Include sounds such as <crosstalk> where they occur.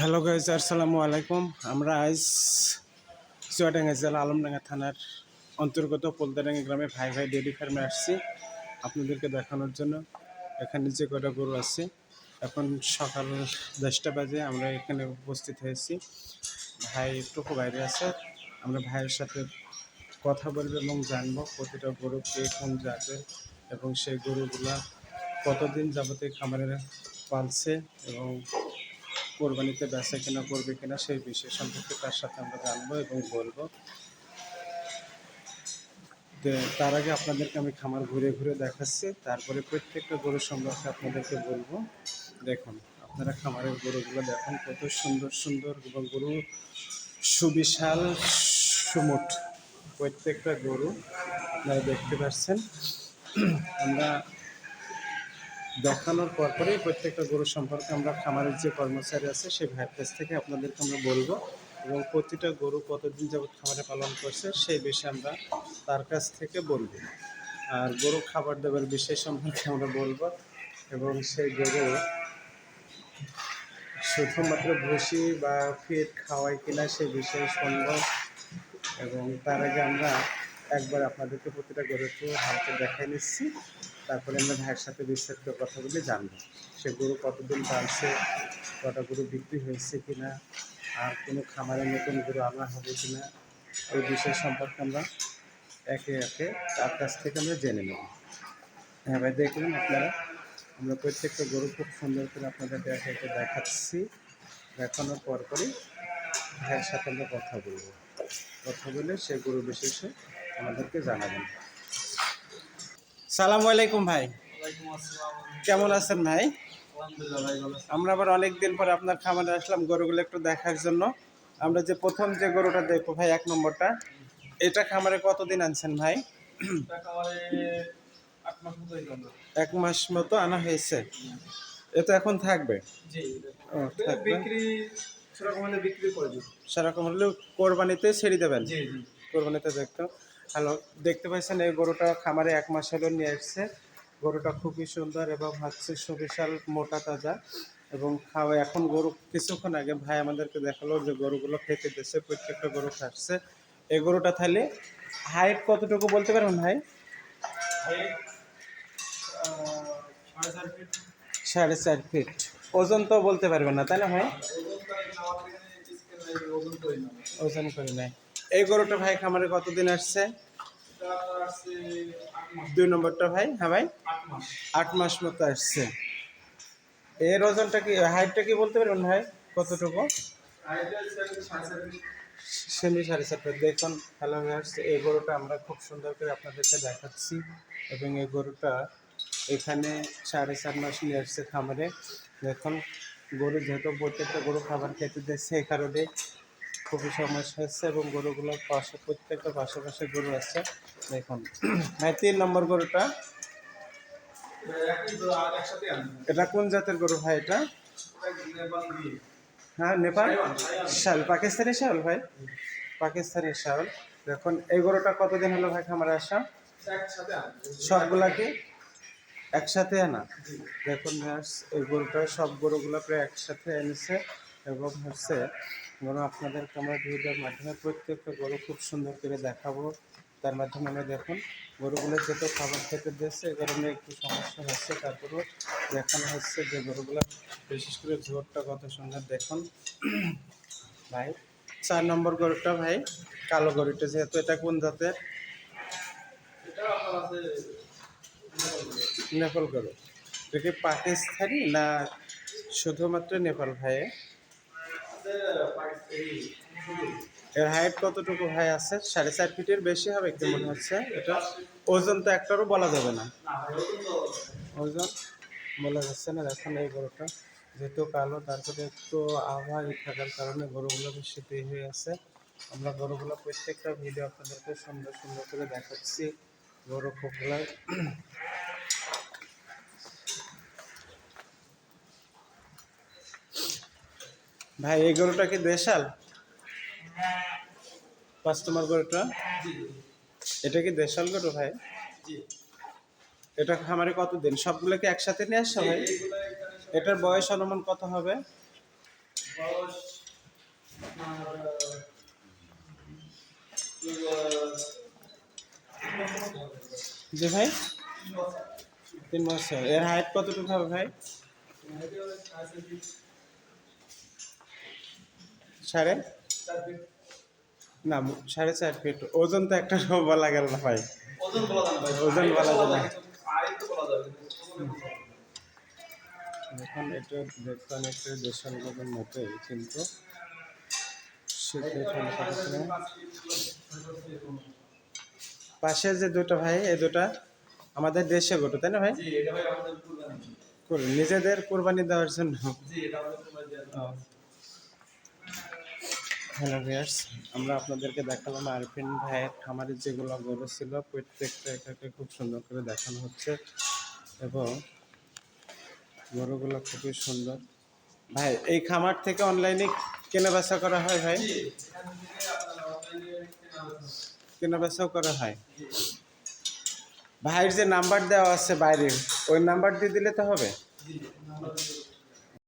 Hello guys আসসালামু আলাইকুম আমরা আজ চুয়াডাঙ্গা জেলা আলমডাঙ্গা থানার অন্তর্গত পোলদাডাঙ্গা গ্রামে ভাই ভাই ডেয়ারি ফার্মে আসছি। আপনাদেরকে দেখানোর জন্য এখানে যে কটা গরু আছে, এখন সকাল দশটা বাজে, আমরা এখানে উপস্থিত হয়েছি। ভাই একটু বাইরে আছে, আমরা ভাইয়ের সাথে কথা বলব এবং জানব প্রতিটা গরু কে কোন জাতের এবং সেই গরুগুলা কতদিন যাবতীয় খামারে পালছে এবং কোরবানিতে বেচা কিনা করবে কিনা সেই বিষয় সম্পর্কে তার সাথে আমরা জানব এবং বলব। তার আগে আপনাদেরকে আমি খামার ঘুরে ঘুরে দেখাচ্ছি, তারপরে প্রত্যেকটা গরু সম্পর্কে আপনাদেরকে বলব। দেখুন, আপনারা খামারের গরুগুলো দেখুন, কত সুন্দর সুন্দর এবং গরু সুবিশাল, সুমুট প্রত্যেকটা গরু আপনারা দেখতে পাচ্ছেন। আমরা দেখানোর পরপরই প্রত্যেকটা গরু সম্পর্কে আমরা খামারের যে কর্মচারী আছে সেই ভাইয়ের কাছ থেকে আপনাদেরকে আমরা বলব। এবং প্রতিটা গরু কতদিন যাবত খামারে পালন করছে, সেই বিষয়ে আমরা তার কাছ থেকে বলব। আর গরু খাবার দেওয়ার বিষয় সম্পর্কে আমরা বলব। এবং সেই গরু শুধুমাত্র ভুসি বা ফিট খাওয়াই কিনা সেই বিষয়ে শুনব। এবং তার আগে আমরা একবার আপনাদেরকে প্রতিটা গরু একটু হালকা দেখাই নিচ্ছি। তারপরে আমরা ভাইয়ের সাথে বিস্তারিত কথা বলে জানব। সে গরু কতদিন পালছে, কটা গরু বিক্রি হয়েছে কিনা, আর কোনো খামারের নতুন গরু আনা হবে কিনা, এই বিষয় সম্পর্কে আমরা একে একে তার কাছ থেকে আমরা জেনে নেব। হ্যাঁ ভাই, দেখুন আপনারা, আমরা প্রত্যেকটা গরু খুব সুন্দর করে আপনাদেরকে একে একে দেখাচ্ছি। দেখানোর পর পরই ভাইয়ের সাথে আমরা কথা বলব। কথা বলে সে গরু বিশেষে আমাদেরকে জানাবেন। সালাম আলাইকুম ভাই। আসসালাম কেমন আছেন ভাই। আমরা আবার অনেক দিন পরে আপনার খামারে আসলাম গরুগুলো একটু দেখার জন্য। আমরা যে প্রথম যে গরুটা দেখব ভাই এক নম্বরটা এটা খামারে কতদিন আনছেন ভাই। এক মাস মতো আনা হয়েছে। এ তো এখন থাকবে। সেরকম হলে বিক্রি করে দিই সেরকম হলে কোরবানিতে ছেড়ে দেবেন? কোরবানিতে দেখতো হ্যালো দেখতে পাচ্ছেন এই গরুটা খামারে এক মাস হলো নিয়ে এসছে গরুটা খুবই সুন্দর এবং হচ্ছে সুবিশাল, মোটা, তাজা এবং খাওয়া এখন গরু কিছুক্ষণ আগে ভাই আমাদেরকে দেখাল যে গরুগুলো খেতে দিচ্ছে প্রত্যেকটা গরু খাচ্ছে। এই গরুটা তাহলে হাইট কতটুকু বলতে পারবেন ভাই? সাড়ে চার ফিট ওজন তো বলতে পারবেন না, তাই না ভাই? ওজন করে নেয়। এই গরুটা ভাই খামারে কতদিন আসছে? আসছে দুই নম্বরটা ভাই হ্যাঁ ভাই? আট মাস মতো আসছে। এর ওজনটা কি, হাইটটা কি বলতে পারবেন ভাই? কতটুকু? সেমি সাড়ে চারটা দেখুন হ্যালো ভিউয়ার্স এই গরুটা আমরা খুব সুন্দর করে আপনাদেরকে দেখাচ্ছি। এবং এই গরুটা এখানে সাড়ে চার মাস নিয়ে আসছে খামারে। দেখুন, গরু যেহেতু প্রত্যেকটা গরু খাবার খেতে দিচ্ছে, এই কারণে খুবই সমস্যা হচ্ছে এবং গরুগুলোর পাশে প্রত্যেকটা পাশে পাশে গরু আছে। দেখুন ভাই তিন নম্বর গরুটা। এটা কোন জাতের গরু ভাই এটা? হ্যাঁ নেপাল? শাল, পাকিস্তানি শাল ভাই? পাকিস্তানি শাল। দেখুন, এই গরুটা কতদিন হলো ভাই খামারে আসা? একসাথে আনব সবগুলা কি একসাথে আনা? দেখুন এই গরুটা সব গরুগুলো প্রায় একসাথে এনেছে এবং হচ্ছে গরু আপনাদেরকে আমরা ভিডিওর মাধ্যমে প্রত্যেকটা গরু খুব সুন্দর করে দেখাবো। তার মাধ্যমে আমরা দেখুন, গরুগুলো যেহেতু খাবার খেতে দিচ্ছে এই কারণে একটু সমস্যা হচ্ছে। তারপরেও দেখানো হচ্ছে যে গরুগুলো, বিশেষ করে ঝোরটা কত সুন্দর দেখুন। ভাই, চার নম্বর গরুটা ভাই, কালো গরুটা, যেহেতু এটা কোন জাতের? নেপাল গরু। এটা কি পাকিস্তানি না শুধুমাত্র নেপাল ভাই এর হাইট কতটুকু ভাই আছে? সাড়ে চার ফিটের বেশি হবে একটু মনে হচ্ছে? এটা ওজন তো একটারও বলা যাবে না। ওজন বলা যাচ্ছে না। এখন এই গরুটা যেহেতু কালো তারপরে একটু আবহাওয়া থাকার কারণে গরুগুলো বেশি দেরি হয়ে আছে। আমরা গরুগুলো প্রত্যেকটা ভিডিও আপনাদেরকে সুন্দর সুন্দর করে দেখাচ্ছি। গরু খুবগুলো ভাই এই গরুটা কি দেশাল? পাঁচ তোমার গরুটা? এটা কি দেশাল গরু ভাই? এটা খামারে কতদিন? সবগুলোকে একসাথে নিয়ে আসছো ভাই? এটার বয়স অনুমান কত হবে? জি ভাই। তিন বছর। এর হাইট কতটুকু হবে ভাই? সাড়ে না সাড়ে চার ফিট। ওজন তো একটা <laughs> বলা গেল না ভাই। ওজন বলা যাবে না ভাই। ওজন বলা যাবে না। হাইট তো বলা যাবে কিন্তু ওজন বলা যাবে না। দেখুন এটা দেখতে অনেকটা দেশের লোকের মতোই কিন্তু পাশে যে দুটো ভাই এই দুটা আমাদের দেশে গোটো তাই না ভাই? নিজেদের কোরবানি দেওয়ার জন্য। হ্যালো ভিয়ার্স আমরা আপনাদেরকে দেখালাম আরফিন ভাইয়ের খামারের যেগুলো গরু ছিল, প্রত্যেকটা এটাকে খুব সুন্দর করে দেখানো হচ্ছে এবং গরুগুলো খুবই সুন্দর। ভাই, এই খামার থেকে অনলাইনে কেনা বেচা করা হয় ভাই? কেনা বেচাও করা হয়? ভাইয়ের যে নাম্বার দেওয়া আছে বাইরে, ওই নাম্বার দিয়ে দিলে তো হবে?